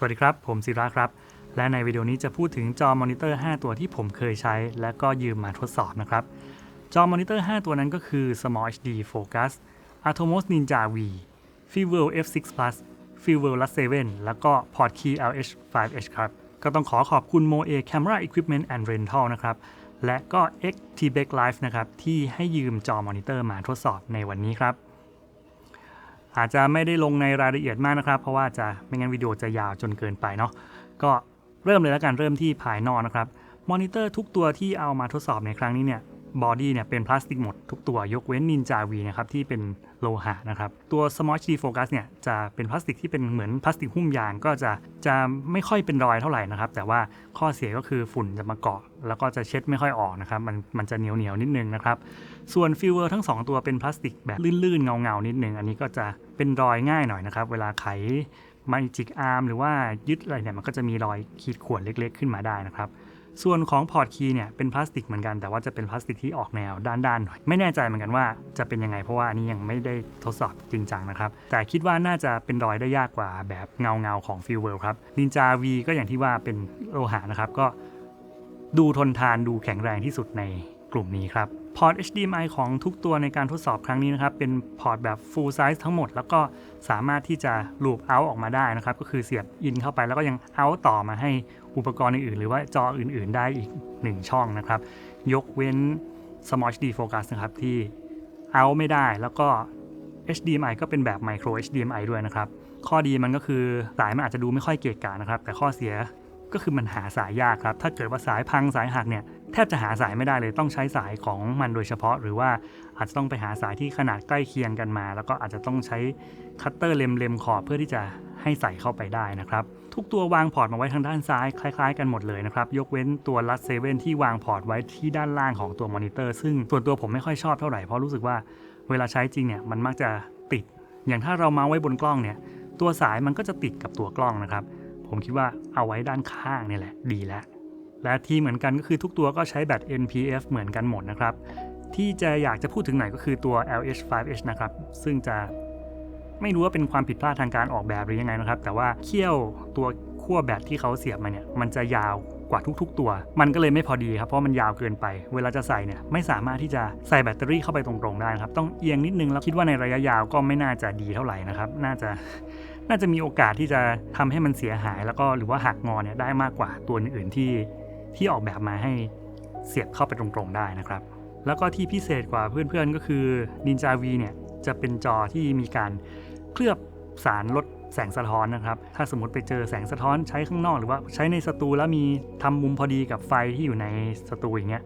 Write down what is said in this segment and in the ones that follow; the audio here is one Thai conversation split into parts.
สวัสดีครับ ผมศิระครับ และในวิดีโอนี้จะพูดถึงจอมอนิเตอร์ 5 ตัวที่ผมเคยใช้ และก็ยืมมาทดสอบนะครับ จอมอนิเตอร์ 5 ตัวนั้นก็คือ Small HD Focus Atomos Ninja V f i v e l F6 Plus f i v e l Lux 7แล้วก็ Portkey LH5H ครับ ก็ต้องขอขอบคุณ Moe Camera Equipment and Rental นะครับ และก็ X t b e c Live นะครับ ที่ให้ยืมจอมอนิเตอร์มาทดสอบในวันนี้ครับ อาจจะไม่ได้ลงในรายละเอียดมากนะครับ เพราะว่าจะไม่งั้นวิดีโอจะยาวจนเกินไปเนาะก็เริ่มเลยแล้วกันเริ่มที่ภายนอกนะครับมอนิเตอร์ทุกตัวที่เอามาทดสอบในครั้งนี้เนี่ย บอดี้เนี่ยเป็นพลาสติกหมดทุกตัวยกเว้น Ninja V นะครับที่เป็นโลหะนะครับตัว Smart HD Focus เนี่ยจะเป็นพลาสติกที่เป็นเหมือนพลาสติกหุ้มยางก็จะจะไม่ค่อยเป็นรอยเท่าไหร่นะครับแต่ว่าข้อเสียก็คือฝุ่นจะมาเกาะ แล้วก็จะเช็ดไม่ค่อยออกนะครับมันมันจะเหนียวเหนียวนิดนึงนะครับส่วนฟิลเวอร์ทั้ง 2 ตัวเป็นพลาสติกแบบลื่นๆเงาๆนิดนึง อันนี้ก็จะเป็นรอยง่ายหน่อยนะครับเวลาไขมาจิกอาร์มหรือว่ายึดอะไรเนี่ยมันก็จะมีรอยขีดข่วนเล็ก ๆ ขึ้นมาได้นะครับ ส่วนของพอร์ตคีย์เนี่ยเป็นพลาสติกเหมือนกันแต่ว่าจะเป็นพลาสติกที่ออกแนวด้านๆหน่อยไม่แน่ใจเหมือนกันว่าจะเป็นยังไงเพราะว่าอันนี้ยังไม่ได้ทดสอบจริงจังนะครับแต่คิดว่าน่าจะเป็นรอยได้ยากกว่าแบบเงาเงาๆของฟิลเวลครับลินจาวีก็อย่างที่ว่าเป็นโลหะนะครับก็ดูทนทานดูแข็งแรงที่สุดในกลุ่มนี้ครับ พอร์ต HDMI ของทุกตัวในการทดสอบครั้งนี้นะครับ เป็นพอร์ตแบบ full size ทั้งหมด แล้วก็สามารถที่จะ loop out ออกมาได้นะครับ ก็คือเสียบอินเข้าไปแล้วก็ยัง out ต่อมาให้อุปกรณ์อื่นๆ หรือว่าจออื่นๆ ได้อีก 1 ช่องนะครับ ยกเว้น Smart HD Focus นะครับ ที่ out ไม่ได้แล้วก็ HDMI ก็เป็นแบบ micro HDMI ด้วยนะครับ ข้อดีมันก็คือสายมันอาจจะดูไม่ค่อยเกะกะนะครับ แต่ข้อเสียก็คือมันหาสายยากครับ ถ้าเกิดว่าสายพังสายหักเนี่ย แทบจะหาสายไม่ได้เลยต้องใช้สายของมันโดยเฉพาะ หรือว่าอาจจะต้องไปหาสายที่ขนาดใกล้เคียงกันมา แล้วก็อาจจะต้องใช้คัตเตอร์เล็มๆขอบเพื่อที่จะให้ใส่เข้าไปได้นะครับ ทุกตัววางพอร์ตมาไว้ทางด้านซ้ายคล้ายๆ กันหมดเลยนะครับ ยกเว้นตัวลัดเซเว่นที่วางพอร์ตไว้ที่ด้านล่างของตัวมอนิเตอร์ซึ่งส่วนตัวผมไม่ค่อยชอบเท่าไหร่เพราะรู้สึกว่าเวลาใช้จริงเนี่ยมันมักจะติด อย่างถ้าเรามาไว้บนกล้องเนี่ย ตัวสายมันก็จะติดกับตัวกล้องนะครับ ผมคิดว่าเอาไว้ด้านข้างนี่แหละ ดีแล้ว และที่เหมือนกันก็คือทุกตัวก็ใช้แบต NPF เหมือนกันหมดนะครับ ที่จะอยากจะพูดถึงไหนก็คือตัว LH5H นะครับ ซึ่งจะไม่รู้ว่าเป็นความผิดพลาดทางการออกแบบหรือยังไงนะครับ แต่ว่าเขี้ยวตัวขั้วแบตที่เขาเสียบมาเนี่ย มันจะยาวกว่าทุกๆ ตัว มันก็เลยไม่พอดีครับ เพราะมันยาวเกินไป เวลาจะใส่เนี่ยไม่สามารถที่จะใส่แบตเตอรี่เข้าไปตรงๆได้นะครับ ต้องเอียงนิดนึงแล้วคิดว่าในระยะยาวก็ไม่น่าจะดีเท่าไหร่นะครับ น่าจะน่าจะมีโอกาสที่จะทำให้มันเสียหายแล้วก็หรือว่าหักงอเนี่ยได้มากกว่าตัวอื่นๆที่ ที่ออกแบบมาให้เสียบเข้าไปตรงๆได้นะครับ แล้วก็ที่พิเศษกว่าเพื่อนๆก็คือ Ninja V เนี่ยจะเป็นจอที่มีการเคลือบสารลดแสงสะท้อนนะครับ ถ้าสมมติไปเจอแสงสะท้อนใช้ข้างนอกหรือว่าใช้ในสตูแล้วมีทำมุมพอดีกับไฟที่อยู่ในสตูอย่างเงี้ย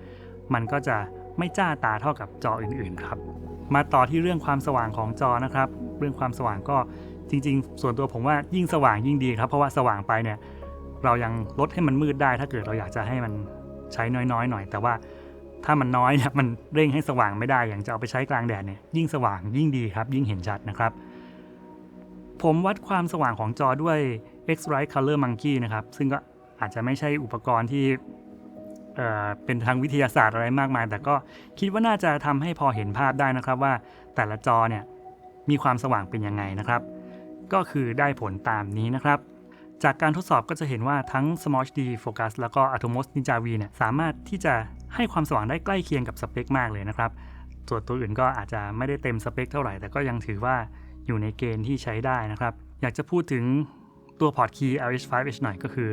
มันก็จะไม่จ้าตาเท่ากับจออื่นๆครับ มาต่อที่เรื่องความสว่างของจอนะครับ เรื่องความสว่างก็จริง ๆ ส่วนตัวผมว่ายิ่งสว่างยิ่งดีครับ เพราะว่าสว่างไปเนี่ย เรายังลดให้มันมืดได้ ถ้าเกิดเราอยากจะให้มันใช้น้อยๆหน่อย แต่ว่าถ้ามันน้อยเนี่ยมันเร่งให้สว่างไม่ได้ อย่างจะเอาไปใช้กลางแดดเนี่ยยิ่งสว่างยิ่งดีครับ ยิ่งเห็นชัดนะครับ ผมวัดความสว่างของจอด้วย X-Rite Color Monkey นะครับ ซึ่งก็อาจจะไม่ใช่อุปกรณ์ที่เเป็นทางวิทยาศาสตร์อะไรมากมาย แต่ก็คิดว่าน่าจะทำให้พอเห็นภาพได้นะครับว่าแต่ละจอเนี่ยมีความสว่างเป็นยังไงนะครับ ก็คือได้ผลตามนี้นะครับ จากการทดสอบก็จะเห็นว่าทั้ง Smart HD Focus แล้วก็ Atomos Ninja V เนี่ยสามารถที่จะให้ความสว่างได้ใกล้เคียงกับสเปคมากเลยนะครับ ส่วนตัวอื่นก็อาจจะไม่ได้เต็มสเปคเท่าไหร่ แต่ก็ยังถือว่าอยู่ในเกณฑ์ที่ใช้ได้นะครับ อยากจะพูดถึงตัวพอร์ตคีย์ LH5H หน่อยก็คือ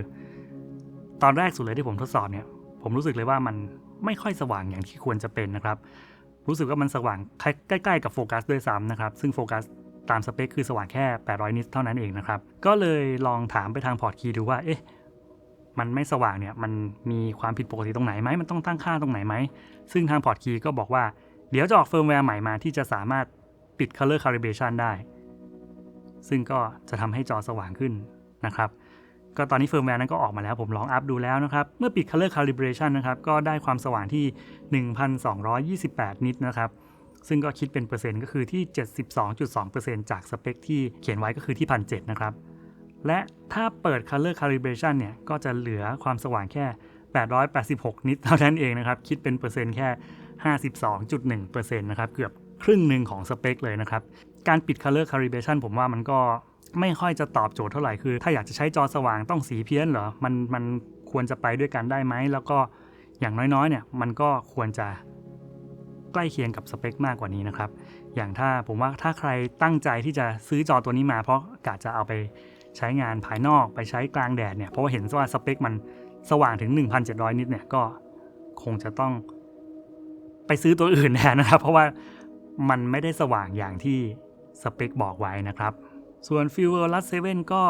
ตอนแรกสุดเลยที่ผมทดสอบเนี่ย ผมรู้สึกเลยว่ามันไม่ค่อยสว่างอย่างที่ควรจะเป็นนะครับ รู้สึกว่ามันสว่างใกล้ๆกับโฟกัสด้วยซ้ำนะครับ ซึ่งโฟกัส ตามสเปคคือสว่างแค่ 800 นิตเท่านั้นเองนะครับ ก็เลยลองถามไปทางพอร์ตคีย์ดูว่าเอ๊ะมันไม่สว่างเนี่ยมันมีความผิดปกติตรงไหนไหมมันต้องตั้งค่าตรงไหนไหม ซึ่งทางพอร์ตคีย์ก็บอกว่าเดี๋ยวจะออกเฟิร์มแวร์ใหม่มาที่จะสามารถปิด color calibration ได้ ซึ่งก็จะทำให้จอสว่างขึ้นนะครับ ก็ตอนนี้เฟิร์มแวร์นั้นก็ออกมาแล้วผมลองอัพดูแล้วนะครับ เมื่อปิด color calibration นะครับ ก็ได้ความสว่างที่ 1,228 นิตนะครับ ซึ่งก็คิดเป็นเปอร์เซ็นต์ก็คือที่ 72.2%จากสเปคที่เขียนไว้ก็คือที่1,700นะครับ และถ้าเปิด color calibration เนี่ย ก็จะเหลือความสว่างแค่ 886 นิตเท่านั้นเองนะครับ คิดเป็นเปอร์เซ็นต์แค่ 52.1%นะครับ เกือบครึ่งหนึ่งของสเปคเลยนะครับ การปิด color calibration ผมว่ามันก็ไม่ค่อยจะตอบโจทย์เท่าไหร่คือ ถ้าอยากจะใช้จอสว่างต้องสีเพี้ยนเหรอ มันมันควรจะไปด้วยกันได้ไหม แล้วก็อย่างน้อยๆเนี่ยมันก็ควรจะ ใกล้เคียงกับสเปคมากกว่านี้นะครับ อย่างถ้าผมว่าถ้าใครตั้งใจที่จะซื้อจอตัวนี้มา เพราะกะจะเอาไปใช้งานภายนอกไปใช้กลางแดดเนี่ยเพราะว่าเห็นว่าสเปคมันสว่างถึง 1,700 นิตเนี่ยก็คงจะต้องไปซื้อตัวอื่นแทนนะครับ เพราะว่ามันไม่ได้สว่างอย่างที่สเปคบอกไว้นะครับ ส่วน f u e l Lux 7ก็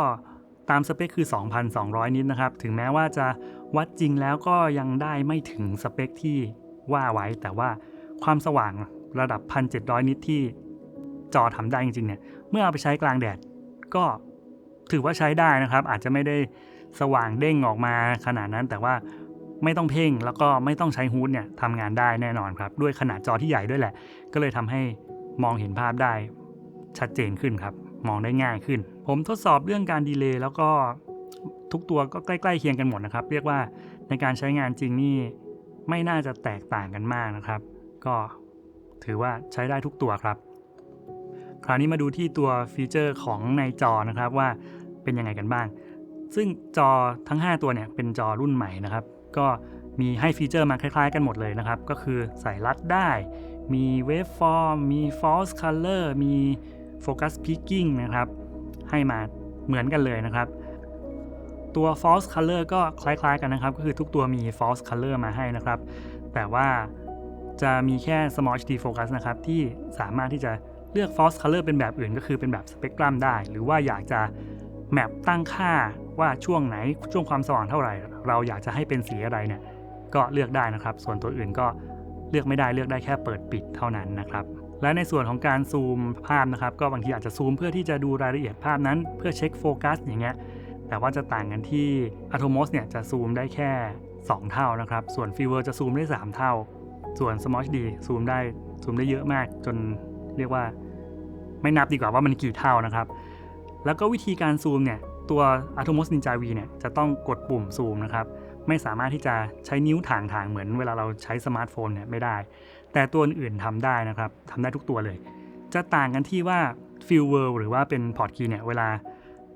ตามสเปคคือ 2,200 นิตนะครับ ถึงแม้ว่าจะวัดจริงแล้วก็ยังได้ไม่ถึงสเปคที่ว่าไว้แต่ว่า ความสว่างระดับ 1,700 นิตที่จอทำได้จริงๆเนี่ยเมื่อเอาไปใช้กลางแดดก็ถือว่าใช้ได้นะครับ อาจจะไม่ได้สว่างเด้งออกมาขนาดนั้นแต่ว่าไม่ต้องเพ่งแล้วก็ไม่ต้องใช้ฮูดเนี่ยทำงานได้แน่นอนครับ ด้วยขนาดจอที่ใหญ่ด้วยแหละ ก็เลยทำให้มองเห็นภาพได้ชัดเจนขึ้นครับ มองได้ง่ายขึ้น ผมทดสอบเรื่องการดีเลย์แล้วก็ทุกตัวก็ใกล้ๆเคียงกันหมดนะครับ เรียกว่าในการใช้งานจริงนี่ไม่น่าจะแตกต่างกันมากนะครับ ก็ถือว่าใช้ได้ทุกตัวครับ คราวนี้มาดูที่ตัวฟีเจอร์ของในจอนะครับว่าเป็นยังไงกันบ้าง ซึ่งจอทั้ง 5 ตัวเนี่ยเป็นจอรุ่นใหม่นะครับ ก็มีให้ฟีเจอร์มาคล้าย ๆ กันหมดเลยนะครับ ก็คือใส่รัดได้ มี waveform มี false color มี focus peaking นะครับ ให้มาเหมือนกันเลยนะครับ ตัว false color ก็คล้ายๆกันนะครับ ก็คือทุกตัวมี false color มาให้นะครับ แต่ว่า จะมีแค่ small HD focus นะครับ ที่สามารถที่จะเลือก false color เป็นแบบอื่นก็คือเป็นแบบสเปกตรัมได้ หรือว่าอยากจะแมปตั้งค่าว่าช่วงไหนช่วงความสว่างเท่าไหร่ เราอยากจะให้เป็นสีอะไรเนี่ยก็เลือกได้นะครับ ส่วนตัวอื่นก็เลือกไม่ได้เลือกได้แค่เปิดปิดเท่านั้นนะครับ และในส่วนของการซูมภาพนะครับ ก็บางทีอาจจะซูมเพื่อที่จะดูรายละเอียดภาพนั้น เพื่อเช็คโฟกัสอย่างเงี้ยแต่ว่าจะต่างกันที่ Atomos เนี่ยจะซูมได้แค่ 2 เท่านะครับ ส่วน f i v e r จะซูมได้ 3 เท่า ส่วน Smart HD ซูมได้ซูมได้เยอะมากจนเรียกว่าไม่นับดีกว่าว่ามันกี่เท่านะครับ แล้วก็วิธีการซูมเนี่ยตัว Atomos Ninja V เนี่ยจะต้องกดปุ่มซูมนะครับ ไม่สามารถที่จะใช้นิ้วถ่างทางเหมือนเวลาเราใช้สมาร์ทโฟนเนี่ยไม่ได้ แต่ตัวอื่นทำได้นะครับทำได้ทุกตัวเลย จะต่างกันที่ว่า f i e l World หรือว่าเป็นพอร์ตคีย์เนี่ยเวลา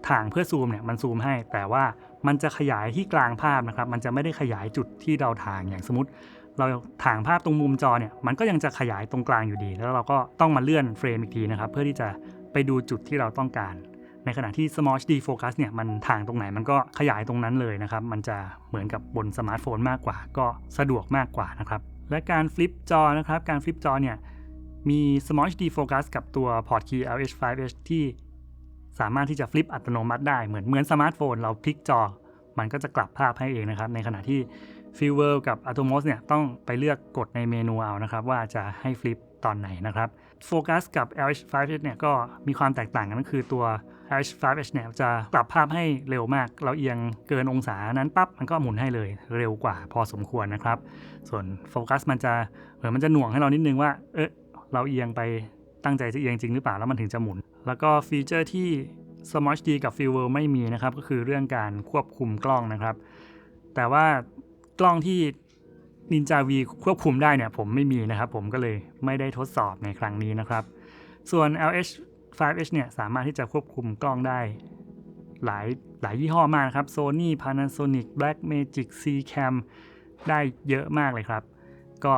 ถ่างเพื่อซูมเนี่ยมันซูมให้ แต่ว่ามันจะขยายที่กลางภาพนะครับ มันจะไม่ได้ขยายจุดที่เราถ่างอย่างสมมติ เราถ่างภาพตรงมุมจอเนี่ยมันก็ยังจะขยายตรงกลางอยู่ดี แล้วเราก็ต้องมาเลื่อนเฟรมอีกทีนะครับ เพื่อที่จะไปดูจุดที่เราต้องการ ในขณะที่ Small HD Focus เนี่ยมันถ่างตรงไหนมันก็ขยายตรงนั้นเลยนะครับ มันจะเหมือนกับบนสมาร์ทโฟนมากกว่า ก็สะดวกมากกว่านะครับ และการฟลิปจอนะครับ การฟลิปจอเนี่ยมี Small HD Focus กับตัว Port Key LH5H ที่สามารถที่จะฟลิปอัตโนมัติได้เหมือนเหมือนสมาร์ทโฟนเราพลิกจอ มันก็จะกลับภาพให้เองนะครับ ในขณะที่ f i e l w o r l กับ Atomos เนี่ยต้องไปเลือกกดในเมนูเอานะครับ ว่าจะให้ฟลิปตอนไหนนะครับโฟกัสกับ LH5H เนี่ยก็มีความแตกต่างกันก็คือตัว LH5H เนี่ยจะกลับภาพให้เร็วมาก เราเอียงเกินองศานั้นปั๊บมันก็หมุนให้เลยเร็วกว่าพอสมควรนะครับ ส่วนโฟกัสมันจะเหมือนมันจะหน่วงให้เรานิดนึงว่า เออเราเอียงไปตั้งใจจะเอียงจริงหรือเปล่าแล้วมันถึงจะหมุน แล้วก็ฟีเจอร์ที่ Smart HD กับ f i e l w o r l ไม่มีนะครับ ก็คือเรื่องการควบคุมกล้องนะครับ แต่ว่า กล้องที่ Ninja V ควบคุมได้เนี่ยผมไม่มีนะครับ ผมก็เลยไม่ได้ทดสอบในครั้งนี้นะครับ ส่วน LH 5H เนี่ยสามารถที่จะควบคุมกล้องได้ หลายหลายยี่ห้อมากนะครับ Sony Panasonic Blackmagic C Cam ได้เยอะมากเลยครับ ก็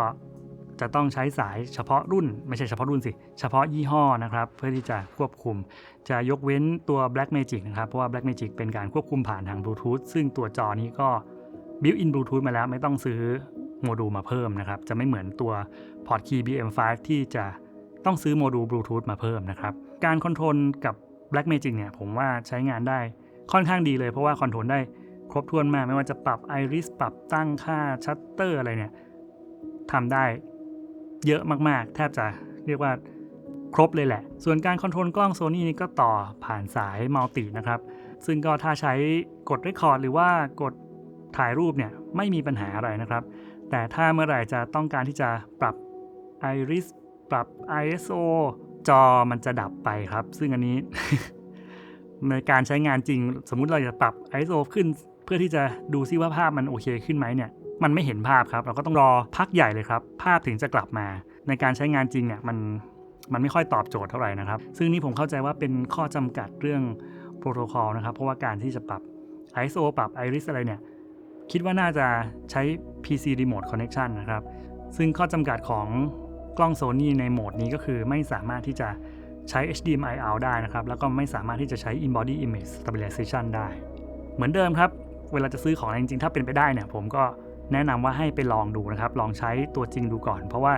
จะต้องใช้สายเฉพาะรุ่น ไม่ใช่เฉพาะรุ่นสิ เฉพาะยี่ห้อนะครับ เพื่อที่จะควบคุม จะยกเว้นตัว Blackmagic นะครับ เพราะว่า Blackmagic เป็นการควบคุมผ่านทางบลูทูธซึ่งตัวจอนี้ก็ built in Bluetooth มาแล้วไม่ต้องซื้อโมดูลมาเพิ่มนะครับ จะไม่เหมือนตัว Port Key BM5 ที่จะต้องซื้อโมดูลบลูทูธมาเพิ่มนะครับ การคอนโทรลกับ Blackmagic เนี่ยผมว่าใช้งานได้ค่อนข้างดีเลยเพราะว่าคอนโทรลได้ครบถ้วนมาก ไม่ว่าจะปรับ Iris ปรับตั้งค่าชัตเตอร์อะไรเนี่ยทำได้เยอะมากๆ แทบจะเรียกว่าครบเลยแหละ ส่วนการคอนโทรลกล้อง Sony นี่ก็ต่อผ่านสายมัลตินะครับ ซึ่งก็ถ้าใช้กด Record หรือว่ากด ถ่ายรูปเนี่ยไม่มีปัญหาอะไรนะครับ แต่ถ้าเมื่อไหร่จะต้องการที่จะปรับ Iris ปรับ ISO จอมันจะดับไปครับ ซึ่งอันนี้ ในการใช้งานจริง สมมุติเราจะปรับ ISO ขึ้น เพื่อที่จะดูซิว่าภาพมันโอเคขึ้นไหมเนี่ย มันไม่เห็นภาพครับ เราก็ต้องรอพักใหญ่เลยครับ ภาพถึงจะกลับมา ในการใช้งานจริงเนี่ยมันมันไม่ค่อยตอบโจทย์เท่าไหร่นะครับ ซึ่งนี่ผมเข้าใจว่าเป็นข้อจำกัดเรื่องโปรโตคอลนะครับ เพราะว่าการที่จะปรับ ISO ปรับ Iris อะไรเนี่ย คิดว่าน่าจะใช้ PC Remote Connection นะครับ ซึ่งข้อจำกัดของกล้อง Sony ในโหมดนี้ก็คือไม่สามารถที่จะใช้ HDMI out ได้นะครับ แล้วก็ไม่สามารถที่จะใช้ In-body Image Stabilization ได้ เหมือนเดิมครับ เวลาจะซื้อของจริงๆ ถ้าเป็นไปได้เนี่ยผมก็แนะนำว่าให้ไปลองดูนะครับ ลองใช้ตัวจริงดูก่อน เพราะว่า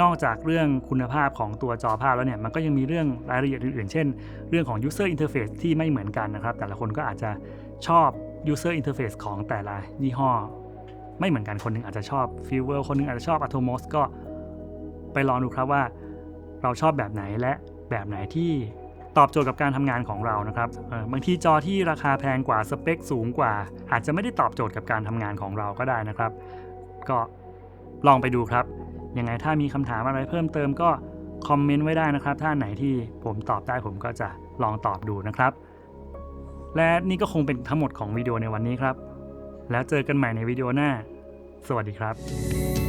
นอกจากเรื่องคุณภาพของตัวจอภาพแล้วเนี่ย มันก็ยังมีเรื่องรายละเอียดอื่นๆ เช่น เรื่องของ user interface ที่ไม่เหมือนกันนะครับ แต่ละคนก็อาจจะชอบ user interface ของแต่ละยี่ห้อ ไม่เหมือนกันคนหนึงอาจจะชอบ f e e l คนหนึงอาจจะชอบ Atomos ก็ไปลองดูครับว่า เราชอบแบบไหนและแบบไหนที่ตอบโจทย์กับการทำงานของเรานะครับบางทีจอที่ราคาแพงกว่าสเปคสูงกว่า อาจจะไม่ได้ตอบโจทย์กับการทำงานของเราก็ได้นะครับ ก็ลองไปดูครับ ยังไงถ้ามีคำถามอะไรเพิ่มเติมก็คอมเมนต์ไว้ได้นะครับ ถ้าไหนที่ผมตอบได้ผมก็จะลองตอบดูนะครับ และนี่ก็คงเป็นทั้งหมดของวิดีโอในวันนี้ครับ แล้วเจอกันใหม่ในวิดีโอหน้า สวัสดีครับ